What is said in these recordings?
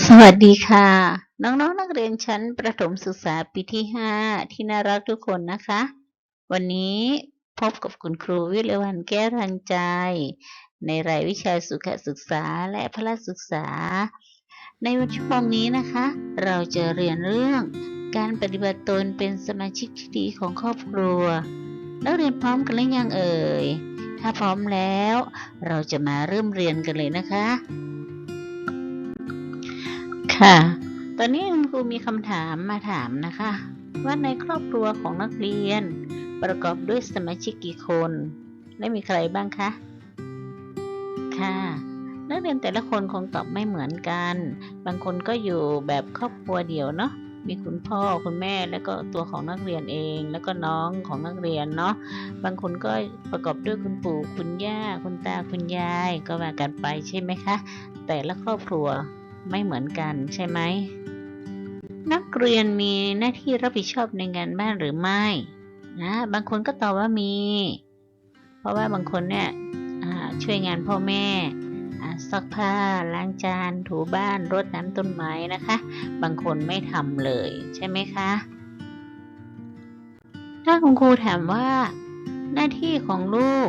สวัสดีค่ะ น้องๆนนักเรียนชั้นประถมศึกษาปีที่ 5 ที่น่ารักทุกคนนะคะ วันนี้พบกับคุณครูวิเลวันแก้วรันใจ ในรายวิชาสุขศึกษาและพละศึกษา ในวันชั่วโมงนี้นะคะ เราจะเรียนเรื่องการปฏิบัติตนเป็นสมาชิกที่ดีของครอบครัว นักเรียนพร้อมกันหรือยังเอ่ย ถ้าพร้อมแล้ว เราจะมาเริ่มเรียนกันเลยนะคะ ค่ะ ตอนนี้คุณครูมีคำถามมาถามนะคะ ว่าในครอบครัวของนักเรียน ประกอบด้วยสมาชิกกี่คน และมีใครบ้างคะ ค่ะ นักเรียนแต่ละคนคงตอบไม่เหมือนกัน บางคนก็อยู่แบบครอบครัวเดียวเนาะมีคุณพ่อคุณแม่แล้วก็ตัวของนักเรียนเอง แล้วก็น้องของนักเรียนเนาะบางคนก็ประกอบด้วยคุณปู่คุณย่า คุณตาคุณยาย ก็ว่ากันไปใช่ไหมคะ แต่ละครอบครัว ไม่เหมือนกันใช่ไหม นักเรียนมีหน้าที่รับผิดชอบในงานบ้านหรือไม่นะบางคนก็ตอบว่ามี เพราะว่าบางคนเนี่ยช่วยงานพ่อแม่ซักผ้าล้างจานถูบ้านรดน้ำต้นไม้นะคะ บางคนไม่ทำเลยใช่ไหมคะถ้าคุณครูถามว่า หน้าที่ของลูก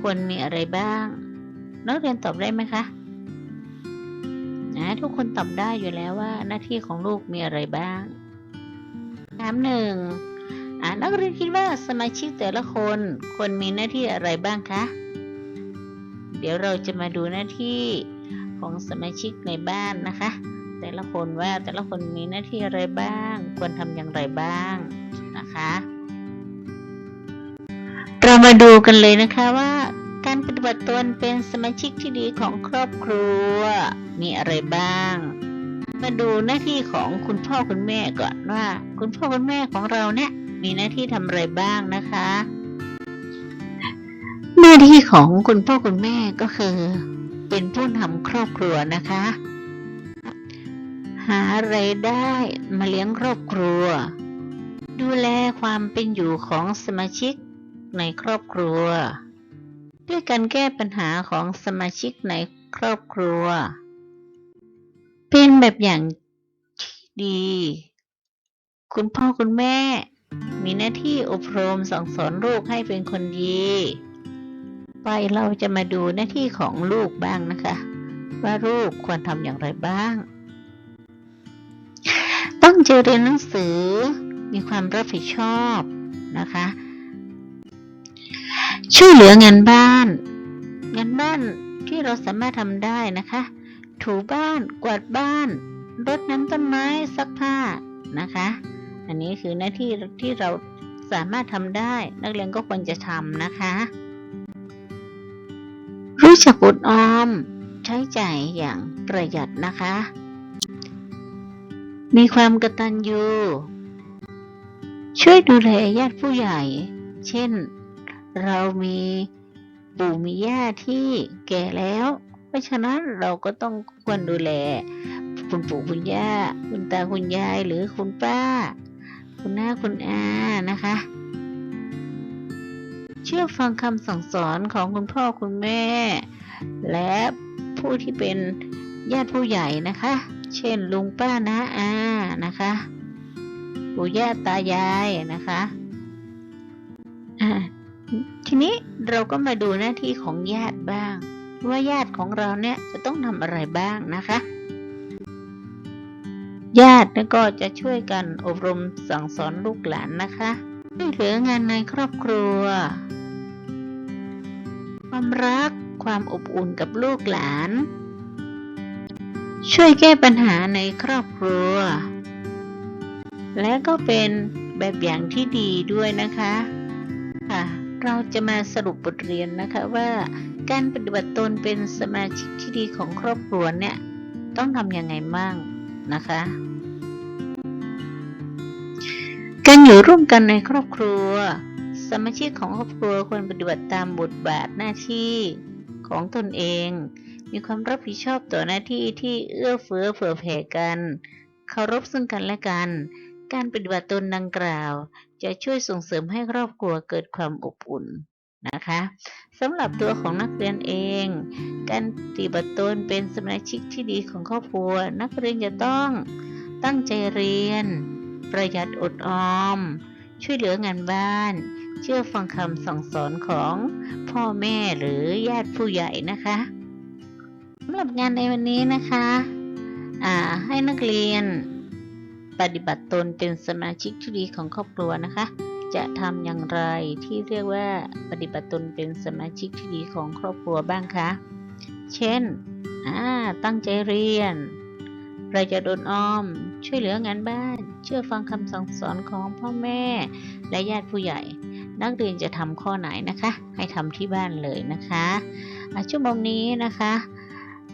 ควรมีอะไรบ้าง นักเรียนตอบได้ไหมคะ นะทุกคนตอบได้อยู่แล้วว่าหน้าที่ของลูกมีอะไรบ้างถามหนึ่งนักเรียนคิดว่าสมาชิกแต่ละคนควรมีหน้าที่อะไรบ้างคะ เดี๋ยวเราจะมาดูหน้าที่ของสมาชิกในบ้านนะคะ แต่ละคนว่าแต่ละคนมีหน้าที่อะไรบ้าง ควรทำอย่างไรบ้างนะคะ เรามาดูกันเลยนะคะว่า การปฏิบัติตนเป็นสมาชิกที่ดีของครอบครัว มีอะไรบ้าง มาดูหน้าที่ของคุณพ่อคุณแม่ก่อนว่า คุณพ่อคุณแม่ของเราเนี่ยมีหน้าที่ทำอะไรบ้างนะคะ หน้าที่ของคุณพ่อคุณแม่ก็คือ เป็นผู้นำครอบครัวนะคะ หาไรายได้มาเลี้ยงครอบครัว ดูแลความเป็นอยู่ของสมาชิกในครอบครัว ด้วยการแก้ปัญหาของสมาชิกในครอบครัว เป็นแบบอย่างที่ดี คุณพ่อคุณแม่ มีหน้าที่อบรมสั่งสอนลูกให้เป็นคนดี ไปเราจะมาดูหน้าที่ของลูกบ้างนะคะ ว่าลูกควรทำอย่างไรบ้างต้องเจอเรียนหนังสือ มีความรับผิดชอบนะคะ ช่วยเหลืองานบ้าน งานบ้านที่เราสามารถทำได้นะคะ ถูบ้านกวาดบ้านรดน้ำต้นไม้ซักผ้านะคะ อันนี้คือหน้าที่ที่เราสามารถทำได้ นักเรียนก็ควรจะทำนะคะ รู้จักอดออม ใช้จ่ายอย่างประหยัดนะคะ มีความกตัญญูช่วยดูแลญาติผู้ใหญ่ เช่น เรามีปู่มีย่าที่แก่แล้ว เพราะฉะนั้นเราก็ต้องควรดูแล คุณปู่คุณย่า คุณตาคุณยายหรือคุณป้า คุณน้าคุณอานะคะ เชื่อฟังคำสั่งสอนของคุณพ่อคุณแม่ และผู้ที่เป็นญาติผู้ใหญ่นะคะ เช่นลุงป้าน้าอานะคะปู่ย่าตายายนะคะ ทีนี้เราก็มาดูหน้าที่ของญาติบ้าง ว่าญาติของเราเนี่ยจะต้องทำอะไรบ้างนะคะ ญาติก็จะช่วยกันอบรมสั่งสอนลูกหลานนะคะช่วยเหลืองานในครอบครัว ความรักความอบอุ่นกับลูกหลาน ช่วยแก้ปัญหาในครอบครัว และก็เป็นแบบอย่างที่ดีด้วยนะคะ ค่ะ เราจะมาสรุปบทเรียนนะคะว่า การปฏิบัติตนเป็นสมาชิกที่ดีของครอบครัวเนี่ยต้องทำยังไงบ้างนะคะ การอยู่ร่วมกันในครอบครัว สมาชิกของครอบครัวควรปฏิบัติตามบทบาทหน้าที่ของตนเอง มีความรับผิดชอบต่อหน้าที่ที่เอื้อเฟื้อเผื่อแผ่กัน เคารพซึ่งกันและกัน การปฏิบัติตนดังกล่าว จะช่วยส่งเสริมให้ครอบครัวเกิดความอบอุ่นนะคะสำหรับตัวของนักเรียนเอง การปฏิบัติตนเป็นสมาชิกที่ดีของครอบครัว นักเรียนจะต้องตั้งใจเรียน ประหยัดอดออม ช่วยเหลืองานบ้าน เชื่อฟังคำสั่งสอนของพ่อแม่หรือญาติผู้ใหญ่นะคะสำหรับงานในวันนี้นะคะ ให้นักเรียน ปฏิบัติตนเป็นสมาชิกที่ดีของครอบครัวนะคะ จะทำอย่างไรที่เรียกว่าปฏิบัติตนเป็นสมาชิกที่ดีของครอบครัวบ้างคะ เช่น ตั้งใจเรียนประหยัดอดออม ช่วยเหลืองานบ้าน เชื่อฟังคำสั่งสอนของพ่อแม่ และญาติผู้ใหญ่ นักเรียนจะทำข้อไหนนะคะ ให้ทำที่บ้านเลยนะคะะชั่วโมงนี้นะคะ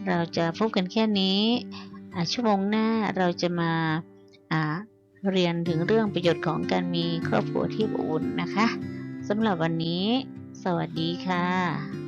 เราจะพบกันแค่นี้ชั่วโมงหน้าเราจะมา เรียนถึงเรื่องประโยชน์ของการมีครอบครัวที่อบอุ่นนะคะสำหรับวันนี้ สวัสดีค่ะ